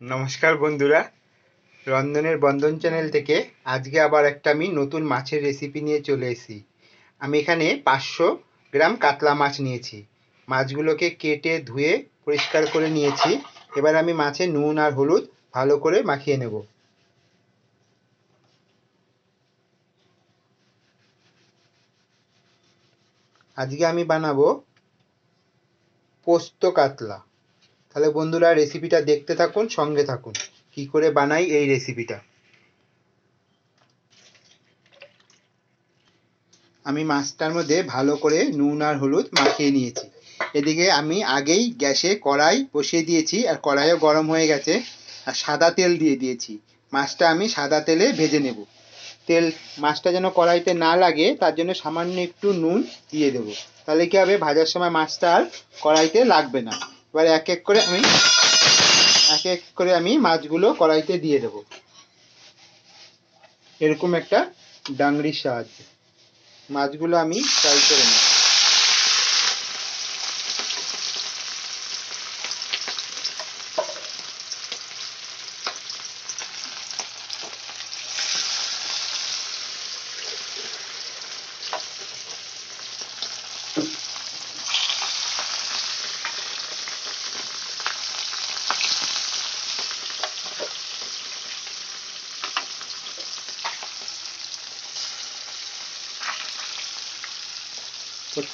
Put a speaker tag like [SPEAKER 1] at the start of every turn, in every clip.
[SPEAKER 1] নমস্কার বন্ধুরা। রন্ধনের বন্ধন চ্যানেল থেকে আজকে আবার একটা আমি নতুন মাছের রেসিপি নিয়ে চলে এসেছি। আমি এখানে পাঁচশো গ্রাম কাতলা মাছ নিয়েছি। মাছগুলোকে কেটে, ধুয়ে, পরিষ্কার করে নিয়েছি। এবার আমি মাছে নুন আর হলুদ ভালো করে মাখিয়ে নেব। আজকে আমি বানাবো পোস্ত কাতলা। তাহলে বন্ধুরা রেসিপিটা দেখতে থাকুন, সঙ্গে থাকুন। কি করে বানাই এই রেসিপিটা আমি মাছটার মধ্যে ভালো করে নুন আর হলুদ মাখিয়ে নিয়েছি। এদিকে আমি আগেই গ্যাসে কড়াই বসিয়ে দিয়েছি, আর কড়াইও গরম হয়ে গেছে, আর সাদা তেল দিয়ে দিয়েছি। মাছটা আমি সাদা তেলে ভেজে নেব। তেল, মাছটা যেন কড়াইতে না লাগে, তার জন্য সামান্য একটু নুন দিয়ে দেবো। তাহলে কি হবে? ভাজার সময় মাছটা আর কড়াইতে লাগবে না। এবার এক এক করে আমি, এক এক করে আমি মাছগুলো কড়াইতে দিয়ে দেব। এরকম একটা ডাংরির সাহায্যে। মাছগুলো আমি ফ্রাই করে নেব।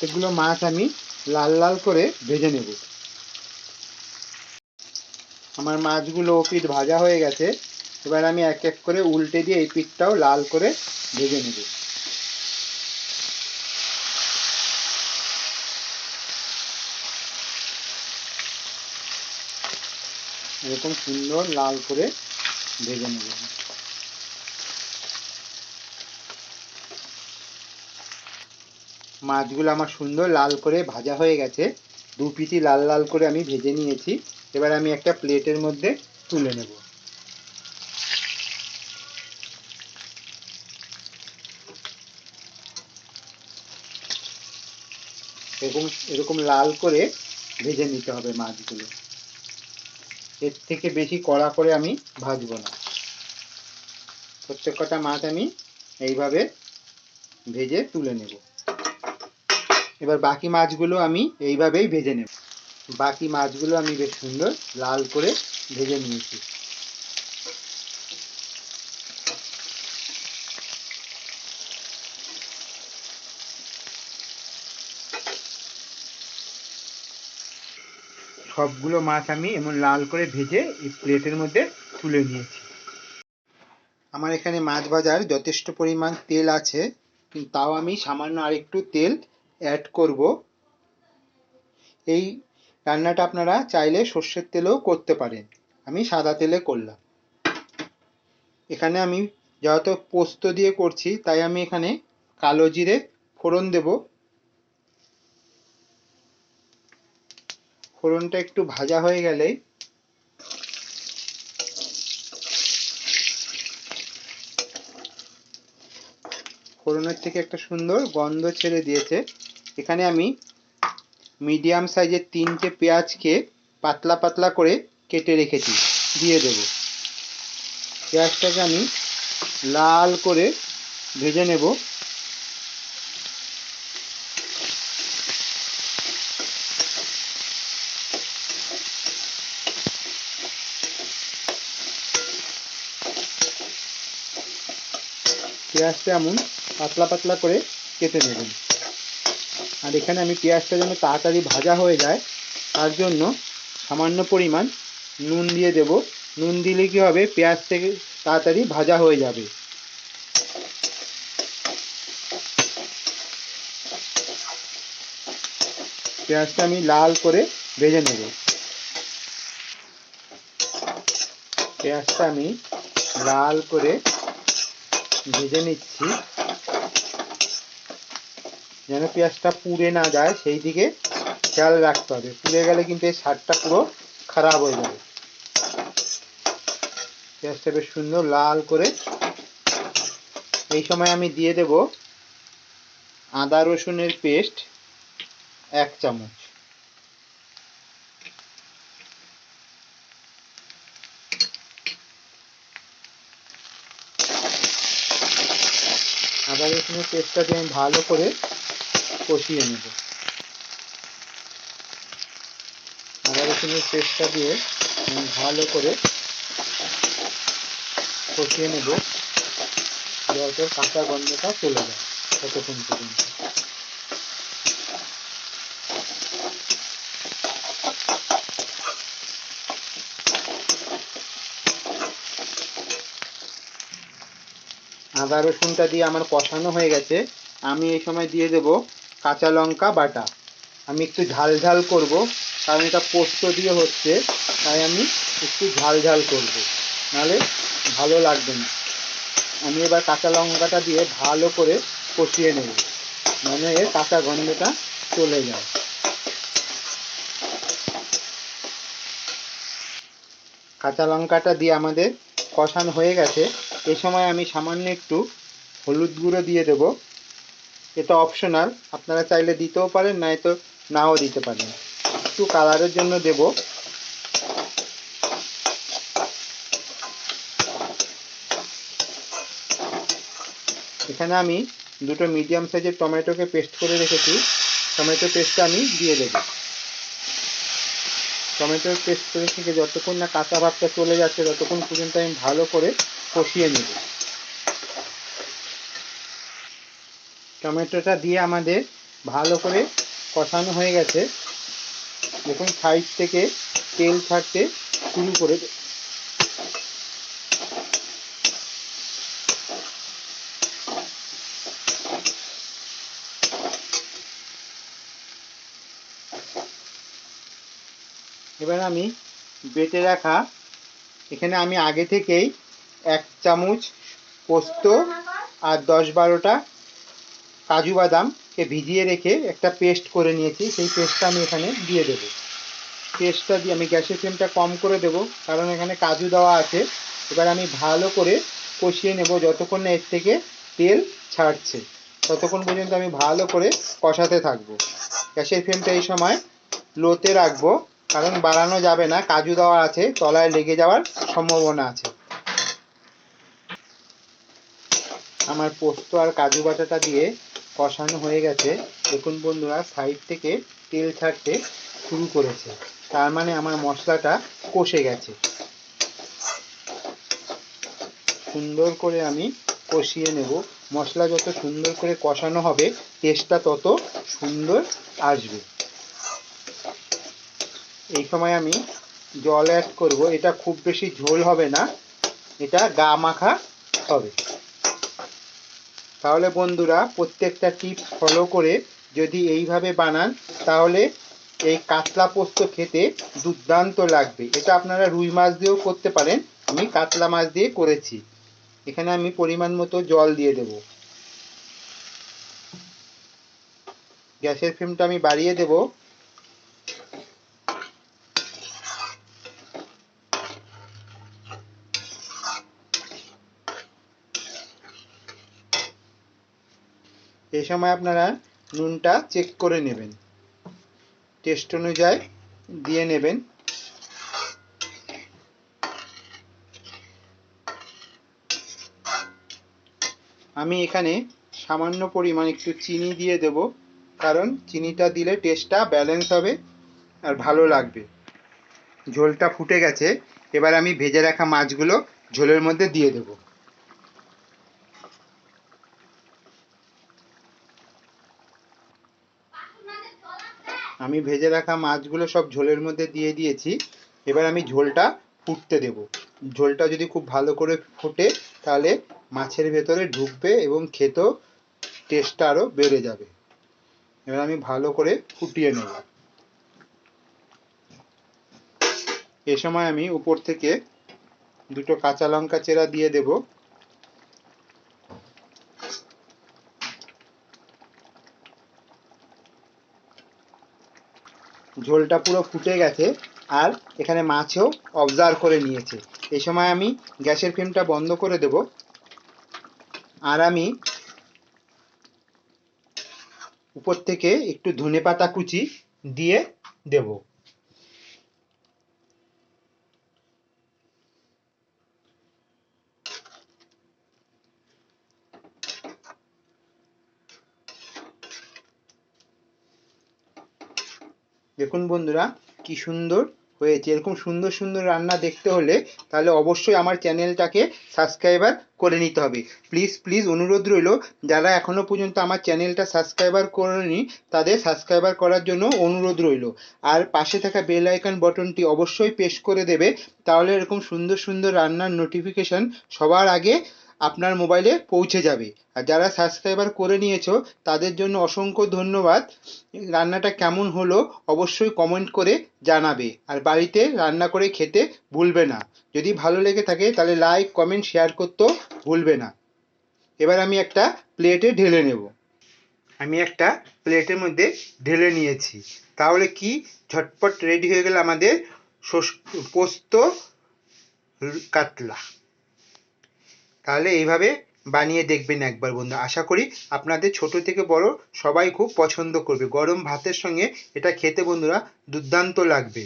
[SPEAKER 1] প্রত্যেকগুলো মাছ আমি লাল লাল করে ভেজে নেব। আমার মাছগুলো পিঠ ভাজা হয়ে গেছে। এবার আমি এক এক করে উল্টে দিয়ে এই পিঠটাও লাল করে ভেজে নেব। এরকম সুন্দর লাল করে ভেজে নেব। মাছগুলো আমার সুন্দর লাল করে ভাজা হয়ে গেছে। দু পিটি লাল লাল করে আমি ভেজে নিয়েছি। এবার আমি একটা প্লেটের মধ্যে তুলে নেব। এরকম এরকম লাল করে ভেজে নিতে হবে মাছগুলো। এর থেকে বেশি কড়া করে আমি ভাজবো না। প্রত্যেক কটা মাছ আমি এইভাবে ভেজে তুলে নেব। এবার বাকি মাছগুলো আমি এইভাবেই ভেজে নেব। বাকি মাছগুলো আমি বেশ সুন্দর লাল করে ভেজে নিয়েছি। সবগুলো মাছ আমি এমন লাল করে ভেজে এই প্লেটের মধ্যে তুলে নিয়েছি। আমার এখানে মাছ ভাজার যথেষ্ট পরিমাণ তেল আছে তাও আমি সামান্য আরেকটু তেল অ্যাড করব। এই রান্নাটা আপনারা চাইলে সর্ষের তেলেও করতে পারেন। আমি সাদা তেলে করলাম। এখানে আমি যেহেতু পোস্ত দিয়ে করছি, তাই আমি এখানে কালো জিরে ফোড়ন দেব। ফোড়নটা একটু ভাজা হয়ে গেলেই ফোড়নের থেকে একটা সুন্দর গন্ধ ছেড়ে দিয়েছে। এখানে আমি মিডিয়াম সাইজের তিনটে পেঁয়াজকে পাতলা পাতলা করে কেটে রেখেছি, দিয়ে দেব। পেঁয়াজটাকে আমি লাল করে ভেজে নেব। পেঁয়াজটা এমন পাতলা পাতলা করে কেটে নেবেন। আর এখানে আমি পেঁয়াজটা যেন তাড়াতাড়ি ভাজা হয়ে যায়, তার জন্য সামান্য পরিমাণ নুন দিয়ে দেব। নুন দিলে কি হবে? পেঁয়াজ থেকে তাড়াতাড়ি ভাজা হয়ে যাবে। পেঁয়াজটা আমি লাল করে ভেজে নেব। পেঁয়াজটা আমি লাল করে ভেজে নিচ্ছি। যেন পেঁয়াজটা পুড়ে না যায়, সেই দিকে খেয়াল রাখতে হবে। পুড়ে গেলে কিন্তু এই সারটা পুরো খারাপ হয়ে যাবে। পেঁয়াজটা বেশ সুন্দর লাল করে এই সময় আমি দিয়ে দেব আদা রসুনের পেস্ট এক চামচ। আদা রসুনের পেস্টটাকে আমি ভালো করে কষিয়ে নেব। আদা রসুনের পেস্টটা দিয়ে ভালো করে কষিয়ে নেব। যত কাঁচা গন্ধটা চলে যায় ততক্ষণ পর্যন্ত। আদা রসুনটা দিয়ে আমার কষানো হয়ে গেছে। আমি এই সময় দিয়ে দেব কাঁচা লঙ্কা বাটা। আমি একটু ঝাল ঝাল করব, কারণ এটা পোস্ত দিয়ে হচ্ছে, তাই আমি একটু ঝাল ঝাল করব। নাহলে ভালো লাগবে না। আমি এবার কাঁচা লঙ্কাটা দিয়ে ভালো করে কষিয়ে নেব মানে এর কাঁচা গন্ধটা চলে যায়। কাঁচা লঙ্কাটা দিয়ে আমাদের কষানো হয়ে গেছে। এ সময় আমি সামান্য একটু হলুদ গুঁড়ো দিয়ে দেব। এটা অপশনাল আপনারা চাইলে দিতেও পারেন, নয়তো নাও দিতে পারেন। একটু কালারের জন্য দেব। এখানে আমি দুটো মিডিয়াম সাইজের টমেটোকে পেস্ট করে রেখেছি। টমেটো পেস্টটা আমি দিয়ে দেব। টমেটোর পেস্ট করে থেকে যতক্ষণ না কাঁচা ভাবটা চলে যাচ্ছে, ততক্ষণ পর্যন্ত আমি ভালো করে কষিয়ে নেব। টমেটোটা দিয়ে আমাদের ভালো করে কষানো হয়ে গেছে। দেখুন সাইড থেকে তেল ছাড়তে শুরু করে এবার আমি বেটে রাখা, এখানে আমি আগে থেকেই এক চামচ পোস্ত আর দশ বারোটা কাজু বাদামকে ভিজিয়ে রেখে একটা পেস্ট করে নিয়েছি। সেই পেস্টটা আমি এখানে দিয়ে দেবো। পেস্টটা দিয়ে আমি গ্যাসের ফ্লেমটা কম করে দেবো, কারণ এখানে কাজু দেওয়া আছে। এবার আমি ভালো করে কষিয়ে নেব যতক্ষণ না এর থেকে তেল ছাড়ছে। ততক্ষণ পর্যন্ত আমি ভালো করে কষাতে থাকব। গ্যাসের ফ্লেমটা এই সময় লোতে রাখব, কারণ বাড়ানো যাবে না। কাজু দেওয়া আছে, তলায় লেগে যাওয়ার সম্ভাবনা আছে। আমার পোস্ত আর কাজু বাটাটা দিয়ে কষানো হয়ে গেছে। দেখুন বন্ধুরা সাইড থেকে তেল ছাড়তে শুরু করেছে। তার মানে আমার মশলাটা কষে গেছে। সুন্দর করে আমি কষিয়ে নেব। মশলা যত সুন্দর করে কষানো হবে টেস্টটা তত সুন্দর আসবে। এই সময় আমি জল অ্যাড করব। এটা খুব বেশি ঝোল হবে না। এটা গা মাখা হবে। তাহলে বন্ধুরা প্রত্যেকটা টিপ ফলো করে যদি এইভাবে বানান, তাহলে এই কাতলা পোস্ত খেতে দুর্দান্ত লাগবে। এটা আপনারা রুই মাছ দিয়েও করতে পারেন। আমি কাতলা মাছ দিয়ে করেছি। এখানে আমি পরিমাণ মতো জল দিয়ে দেব। গ্যাসের ফ্লেমটা আমি বাড়িয়ে দেব। এই সময় আপনারা নুনটা চেক করে নেবেন। টেস্ট অনুযায়ী দিয়ে নেবেন। আমি এখানে সামান্য পরিমাণ একটু চিনি দিয়ে দেব, কারণ চিনিটা দিলে টেস্টটা ব্যালেন্স হবে আর ভালো লাগবে। ঝোলটা ফুটে গেছে, এবার আমি ভেজে রাখা মাছগুলো ঝোলের মধ্যে দিয়ে দেব। আমি ভেজে রাখা মাছগুলো সব ঝোলের মধ্যে দিয়ে দিয়েছি। এবার আমি ঝোলটা ফুটতে দেব। ঝোলটা যদি খুব ভালো করে ফুটে, তাহলে মাছের ভেতরে ঢুকবে এবং খেতেও টেস্টটা আরও বেড়ে যাবে। এবার আমি ভালো করে ফুটিয়ে নেব। এ সময় আমি উপর থেকে দুটো কাঁচা লঙ্কা চেরা দিয়ে দেব। ঝোলটা পুরো ফুটে গেছে আর এখানে মাছও অবজার্ভ করে নিয়েছে। এই সময় আমি গ্যাসের ফ্লেমটা বন্ধ করে দেব। আর আমি উপর থেকে একটু ধনেপাতা কুচি দিয়ে দেব। দেখুন বন্ধুরা, কি সুন্দর হয়েছে। এরকম সুন্দর সুন্দর রান্না দেখতে হলে তাহলে অবশ্যই আমার চ্যানেলটাকে সাবস্ক্রাইবার করে নিতে হবে। প্লিজ প্লিজ অনুরোধ রইল, যারা এখনও পর্যন্ত আমার চ্যানেলটা সাবস্ক্রাইবার করেনি, তাদের সাবস্ক্রাইবার করার জন্য অনুরোধ রইল। আর পাশে থাকা বেল আইকন বটনটি অবশ্যই প্রেস করে দেবে, তাহলে এরকম সুন্দর সুন্দর রান্নার নোটিফিকেশন সবার আগে আপনার মোবাইলে পৌঁছে যাবে। আর যারা সাবস্ক্রাইবার করে নিয়েছো, তাদের জন্য অসংখ্য ধন্যবাদ। রান্নাটা কেমন হলো, অবশ্যই কমেন্ট করে জানাবে। আর বাড়িতে রান্না করে খেতে ভুলবে না। যদি ভালো লেগে থাকে, তাহলে লাইক কমেন্ট শেয়ার করতেও ভুলবে না। এবার আমি একটা প্লেটে ঢেলে নেব। আমি একটা প্লেটের মধ্যে ঢেলে নিয়েছি। তাহলে কি ঝটপট রেডি হয়ে গেল আমাদের পোস্ত কাতলা। তাহলে এইভাবে বানিয়ে দেখবেন একবার বন্ধু আশা করি আপনাদের ছোট থেকে বড় সবাই খুব পছন্দ করবে। গরম ভাতের সঙ্গে এটা খেতে বন্ধুরা দুর্দান্ত লাগবে।